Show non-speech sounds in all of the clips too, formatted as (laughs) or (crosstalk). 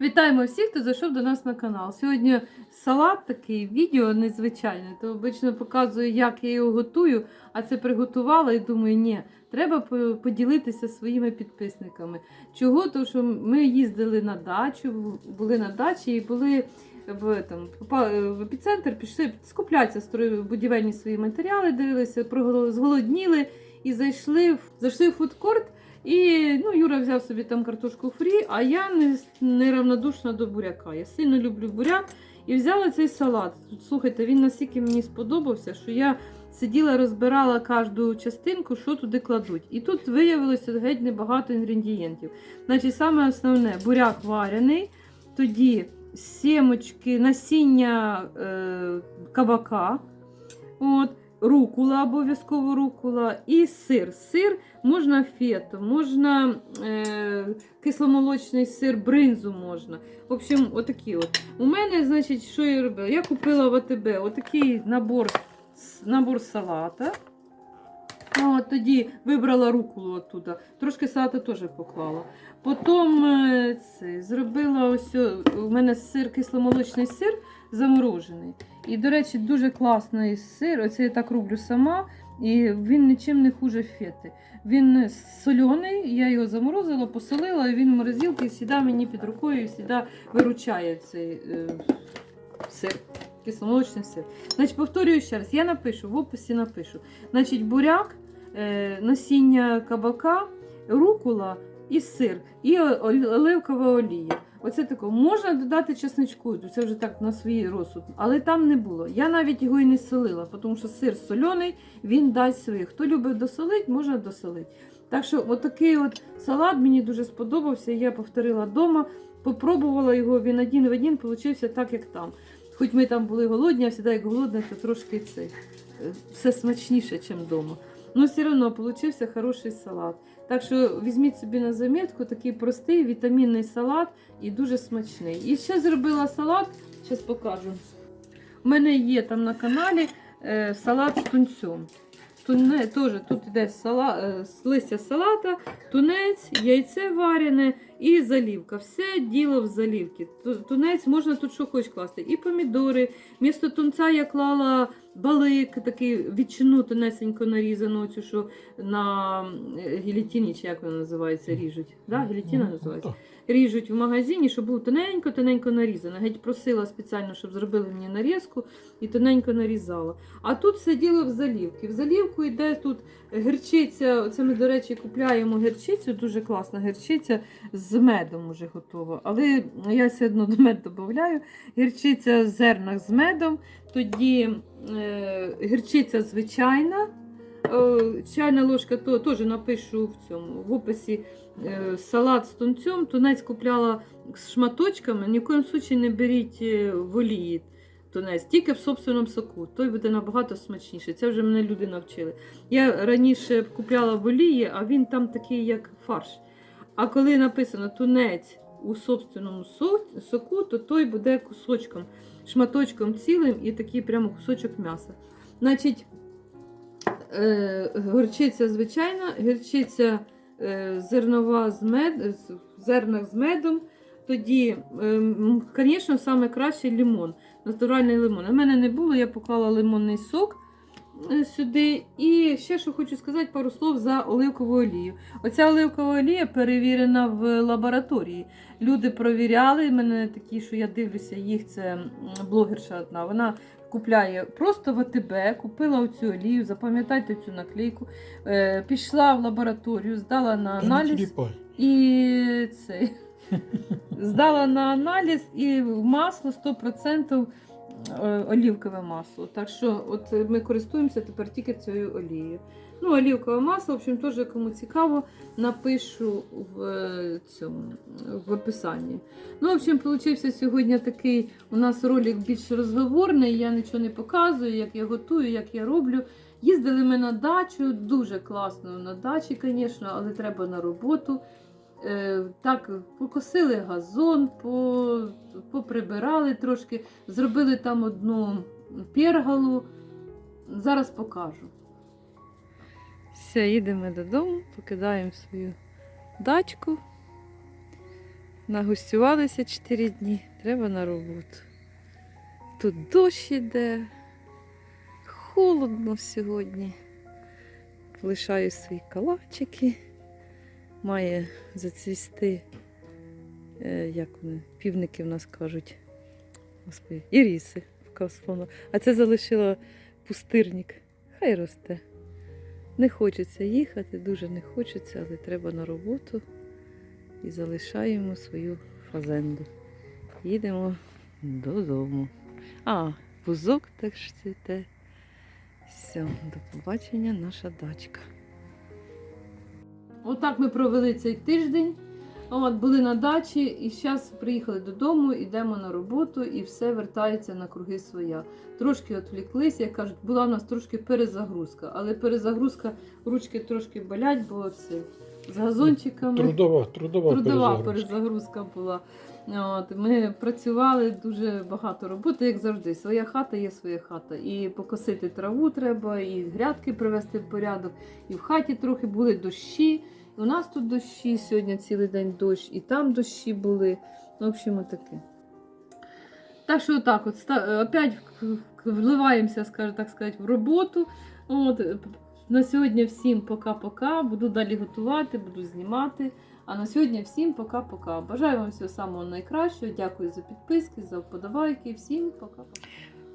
Вітаємо всіх, хто зайшов до нас на канал. Сьогодні салат такий, відео незвичайне. То обично показую, як я його готую, а це приготувала і думаю, ні, треба поділитися своїми підписниками. Чого? Тому що ми їздили на дачу, були на дачі і були в, там, в епіцентр, пішли скуплятися будівельні свої матеріали, дивилися, зголодніли і зайшли, зайшли в фудкорт. І ну, Юра взяв собі там картошку фрі, а я не, неравнодушна до буряка. Я сильно люблю буряк і взяла цей салат. Слухайте, він настільки мені сподобався, що я сиділа, розбирала кожну частинку, що туди кладуть. І тут виявилося геть небагато інгредієнтів. Значить, саме основне буряк варений, тоді сімочки, насіння е, кабака. От, рукула, обов'язково рукула, і сир. Сир можна фето, можна е, кисломолочний сир, бринзу можна. В общем, отакі от. У мене, значить, що я робила? Я купила в АТБ отакий набор, набор салата. От, тоді вибрала рукулу оттуда. Трошки салата теж поклала. Потім е, це, зробила ось у мене сир, кисломолочний сир заморожений. І, до речі, дуже класний сир. Оце я так роблю сама. І він нічим не хуже фети. Він соляний, я його заморозила, посолила, і він в морозилці завжди мені під рукою завжди виручає цей е, сир. Кисломолочний сир. Значить, повторюю ще раз, я напишу, в описі напишу. Значить, буряк, е, насіння кабака, рукула і сир, і оливкова олія. Оце таке. Можна додати чесничку, це вже так на свій розсуд, але там не було. Я навіть його і не солила, тому що сир соляний, він дасть своє. Хто любить досолити, можна досолити. Так що, отакий от салат мені дуже сподобався. Я повторила вдома, попробувала його, він один в один получився так, як там. Хоч ми там були голодні, а завжди як голодні, то трошки це, е, все смачніше, ніж вдома. Ну, все одно получився хороший салат. Так що візьміть собі на замітку такий простий вітамінний салат і дуже смачний. І ще зробила салат, зараз покажу. У мене є там на каналі е, салат з тунцем. Туне, теж тут йде сала, е, с- листя салата, тунець, яйце варене і залівка. Все діло в залівці. Тунець можна тут що хоч класти. І помідори. Місто тунця я клала балик, такий відчину тонесенько нарізану, цю, що на е, гілітіні, чи як вона називається, ріжуть. Да? Гілітіна називається ріжуть в магазині, щоб був тоненько-тоненько нарізано. Геть просила спеціально, щоб зробили мені нарізку і тоненько нарізала. А тут все діло в залівки. В залівку йде тут гірчиця. Оце ми, до речі, купляємо гірчицю, дуже класна гірчиця з медом уже готова. Але я все одно до мед додаю. Гірчиця в зернах з медом, тоді е, гірчиця звичайна. Е, Чайна ложка, то теж напишу в цьому в описі е, салат з тунцем. Тунець купляла з шматочками. Ні в коїм случаї не беріть е, в олії тунець, тільки в собственному соку. Той буде набагато смачніше. Це вже мене люди навчили. Я раніше купляла в олії, а він там такий, як фарш. А коли написано тунець у собственному соку, то той буде кусочком, шматочком цілим і такий прямо кусочок м'яса. Значить, е, горчиця звичайна, гірчиця е, зернова з мед, з- в зернах з медом. Тоді, звісно, саме краще лимон, натуральний лимон. У мене не було, я поклала лимонний сок е, сюди. І ще що хочу сказати пару слов за оливкову олію. Оця оливкова олія перевірена в лабораторії. Люди провіряли мене такі, що я дивлюся, їх це блогерша одна. Вона купляє просто в АТБ, купила оцю олію, запам'ятайте цю наклейку. Е, пішла в лабораторію, здала на аналіз. І це (laughs) здала на аналіз і масло 100% е, олівкове масло. Так що от ми користуємося тепер тільки цією олією. Ну, олівкове масло, в общем, теж кому цікаво, напишу в е, цьому в описанні. Ну, в общем, получився сьогодні такий у нас ролик більш розговорний. Я нічого не показую, як я готую, як я роблю. Їздили ми на дачу, дуже класно на дачі, звісно, але треба на роботу. Е, так, покосили газон, по, поприбирали трошки, зробили там одну пергалу. Зараз покажу. Все, їдемо додому, покидаємо свою дачку. Нагостювалися 4 дні, треба на роботу. Тут дощ іде, холодно сьогодні. Лишаю свої калачики. Має зацвісти, е, як вони, півники в нас кажуть. Господи, іріси в. А це залишила пустирник. Хай росте. Не хочеться їхати, дуже не хочеться, але треба на роботу. І залишаємо свою фазенду. Їдемо додому. А, бузок теж цвіте. Все, до побачення, наша дачка. Отак ми провели цей тиждень. От, були на дачі і зараз приїхали додому, йдемо на роботу і все вертається на круги своя. Трошки відвліклися, як кажуть, була в нас трошки перезагрузка, але перезагрузка, ручки трошки болять, бо це з газончиками. Трудова, трудова, Трудова перезагрузка. була. От, ми працювали дуже багато роботи, як завжди. Своя хата є своя хата. І покосити траву треба, і грядки привести в порядок, і в хаті трохи були дощі. У нас тут дощі, сьогодні цілий день дощ, і там дощі були. В общем, таке. Так що отак, от, опять вливаємося, скажу так сказати, в роботу. От, на сьогодні всім пока-пока. Буду далі готувати, буду знімати. А на сьогодні всім пока-пока. Бажаю вам всього самого найкращого. Дякую за підписки, за вподобайки. Всім пока-пока.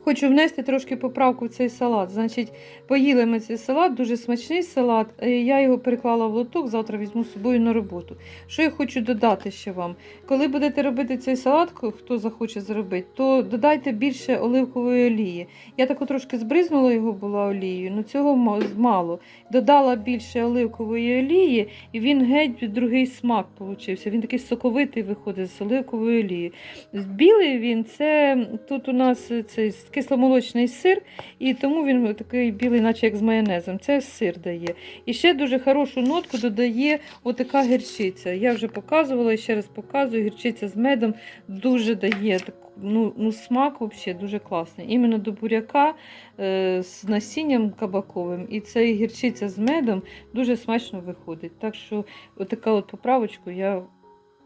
Хочу внести трошки поправку в цей салат. Значить, поїли ми цей салат, дуже смачний салат. Е, Я його переклала в лоток, завтра візьму з собою на роботу. Що я хочу додати ще вам? Коли будете робити цей салат, хто захоче зробити, то додайте більше оливкової олії. Я таку трошки збризнула його була олією, але цього мало. Додала більше оливкової олії, і він геть другий смак получився. Він такий соковитий виходить з оливкової олії. Білий він це тут у нас цей кисломолочний сир, і тому він такий білий, наче як з майонезом. Це сир дає. І ще дуже хорошу нотку додає отака гірчиця. Я вже показувала і ще раз показую. Гірчиця з медом дуже дає таку, ну, ну, смак взагалі дуже класний. Іменно до буряка е, з насінням кабаковим. І ця гірчиця з медом дуже смачно виходить. Так що отака от поправочку я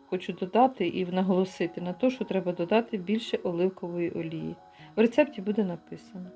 хочу додати і наголосити на те, що треба додати більше оливкової олії. В рецепті буде написано.